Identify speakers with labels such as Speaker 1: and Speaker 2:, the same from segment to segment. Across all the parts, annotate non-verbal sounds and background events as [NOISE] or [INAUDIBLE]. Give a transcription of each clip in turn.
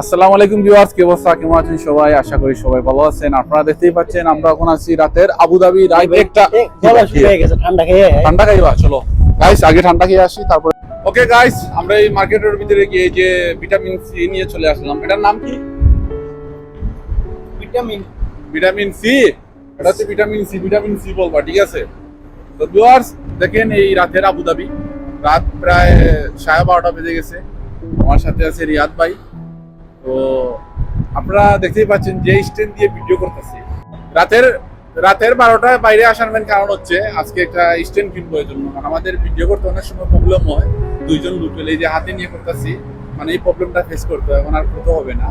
Speaker 1: আসসালামু আলাইকুম ভিউয়ার্স কি অবস্থা? কেমন আছেন সবাই? আশা করি সবাই ভালো আছেন। আপনারা দেখতেই পাচ্ছেন আমরা এখন আছি রাতের আবুধাবি রাত একটা
Speaker 2: ঠান্ডা খেয়ে
Speaker 1: ঠান্ডা খাইবা চলো। গাইস আগে ঠান্ডা খেয়ে আসি তারপরে ওকে গাইস আমরা এই মার্কেটের ভিতরে গিয়ে যে ভিটামিন সি নিয়ে চলে আসলাম। এটার নাম কি?
Speaker 2: ভিটামিন
Speaker 1: ভিটামিন সি এটা হচ্ছে ভিটামিন সি ভিটামিন সি বলবা ঠিক আছে? তো ভিউয়ার্স দেখেন এই রাতের আবুধাবি। রাত প্রায় সাড়ে বারোটা বেজে গেছে। আমার সাথে আছে রিয়াদ ভাই। তো আপনারা দেখতেই পাচ্ছেন যে স্ট্যান্ড দিয়ে ভিডিও করতেছি। রাতের রাতের বারোটায় বাইরে আসার মেন কারণ হচ্ছে আজকে একটা স্ট্যান্ড কিনবো এই জন্য। কারণ আমাদের ভিডিও করতে অনেক সময় প্রবলেম হয়। দুইজন লোক এই যে হাতে নিয়ে করতেছি মানে এই প্রবলেমটা ফেস করতে হয় এখন আর করতে হবে না।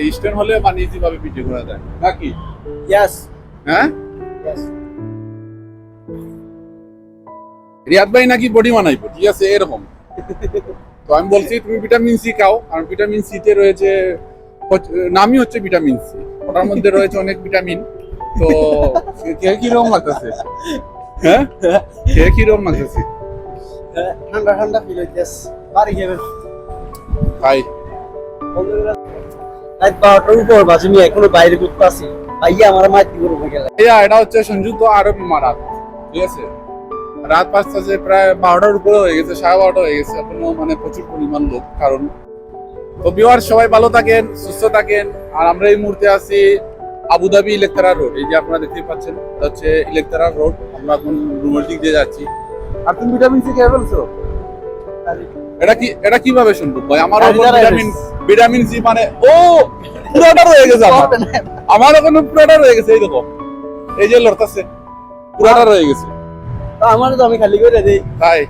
Speaker 1: এই স্ট্যান্ড হলে মানে ইজি ভাবে ভিডিও করা যায়। নাকি?
Speaker 2: ইয়াস
Speaker 1: হ্যাঁ?
Speaker 2: ইয়াস
Speaker 1: রিয়াদ ভাই নাকি বডি বানাইবো? ঠিক আছে এরকম। [LAUGHS] তো আমি বলছি তুমি ভিটামিন সি খাও কারণ ভিটামিন সি তে রয়েছে নামই হচ্ছে ভিটামিন সি ওটার মধ্যে রয়েছে অনেক ভিটামিন তো [LAUGHS] কে কি কীরকম লাগতেছে হ্যাঁ? কে কি কীরকম লাগতেছে
Speaker 2: ঠান্ডা ঠান্ডা ফিল হইতেছে। বাড়ি খেয়ে
Speaker 1: ভাই।
Speaker 2: রাত বারোটার উপর বাজে আমি এখনও বাইরে ঘুরতে আসি। ভাইয়া আমার মাইতি করব গেলে।
Speaker 1: ভাইয়া এটা হচ্ছে সংযুক্ত আরব ইমারাত। ঠিক আছে? রাত পাঁচটা যে প্রায় বারোটার উপরে হয়ে গেছে সাড়ে বারোটা হয়ে গেছে। এখনও মানে প্রচুর পরিমাণ লোক কারণ তো বিওয়ার সবাই ভালো থাকেন সুস্থ থাকেন। আর আমরা এই মুহূর্তে আছি আবুধাবি ইলেকট্রা রোড এই যে আপনারা দেখতে পাচ্ছেন এটা হচ্ছে ইলেকট্রা রোড আমরা এখন রুমের দিক দিয়ে যাচ্ছি। আর তুমি ভিটামিন সি খেয়ে ফেলছো? এটা কি এটা কীভাবে সম্ভব ভাই? আমার ভিটামিন ভিটামিন সি মানে ও পুরোটা রয়ে গেছে আমার। আমার এখনও পুরোটা রয়ে গেছে এই দেখো। এই যে লড়তাছে পুরোটা রয়ে গেছে।
Speaker 2: আমার তো আমি খালি করে দিই।
Speaker 1: তাই?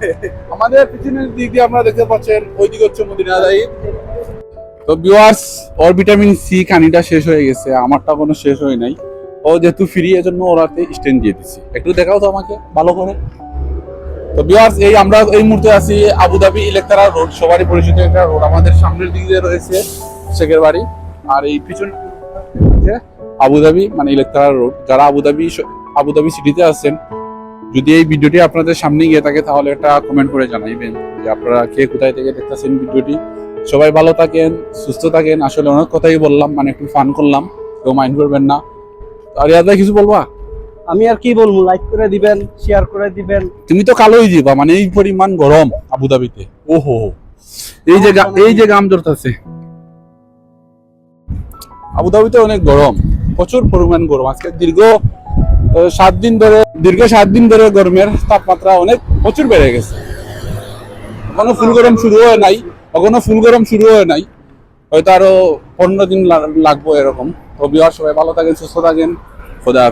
Speaker 1: [LAUGHS] আমাদের পিছনের দিক দিয়ে আপনারা দেখতে পাচ্ছেন ওই দিক হচ্ছে মদিনা যাই তো ভিউয়ার্স ওর ভিটামিন সি খানিটা শেষ হয়ে গেছে আমারটা কোনো শেষ হয় নাই। ও যেহেতু ফ্রি এর জন্য ওরাতে স্ট্যান্ড দিয়ে দিছি। একটু দেখাও তো আমাকে ভালো করে। তো ভিউয়ার্স এই আমরা এই মুহূর্তে আছি আবুধাবি ইলেকট্রা রোড সবারই পরিচিত একটা রোড আমাদের সামনের দিক দিয়ে রয়েছে শেখের বাড়ি আর এই পিছন আবুধাবি মানে ইলেকট্রা রোড যারা আবুধাবি আবুধাবি সিটিতে আছেন যদি এই ভিডিওটি আপনাদের সামনে গিয়ে থাকে তাহলে একটা কমেন্ট করে জানাইবেন যে আপনারা কে কোথায় থেকে দেখতেছেন ভিডিওটি। সবাই ভালো থাকেন সুস্থ থাকেন। আসলে অনেক কথাই বললাম মানে একটু ফান করলাম কেউ মাইন্ড করবেন না। আর ভাই কিছু বলবা?
Speaker 2: আমি আর কি বলব? লাইক করে দিবেন শেয়ার করে দিবেন।
Speaker 1: তুমি তো কালোই দিবা মানে এই পরিমাণ গরম আবুধাবিতে। ওহো এই যে এই যে গাম ধরতেছে। আবুধাবিতে অনেক গরম প্রচুর পরিমাণ গরম। আজকে দীর্ঘ সাত দিন ধরে দীর্ঘ সাত দিন ধরে গরমের তাপমাত্রা অনেক প্রচুর বেড়ে গেছে। এখনও ফুল গরম শুরু হয় নাই, এখনও ফুল গরম শুরু হয় নাই। হয়তো আরও পনেরো দিন লাগবো এরকম। তো সবাই ভালো থাকেন, সুস্থ থাকেন। খোদা।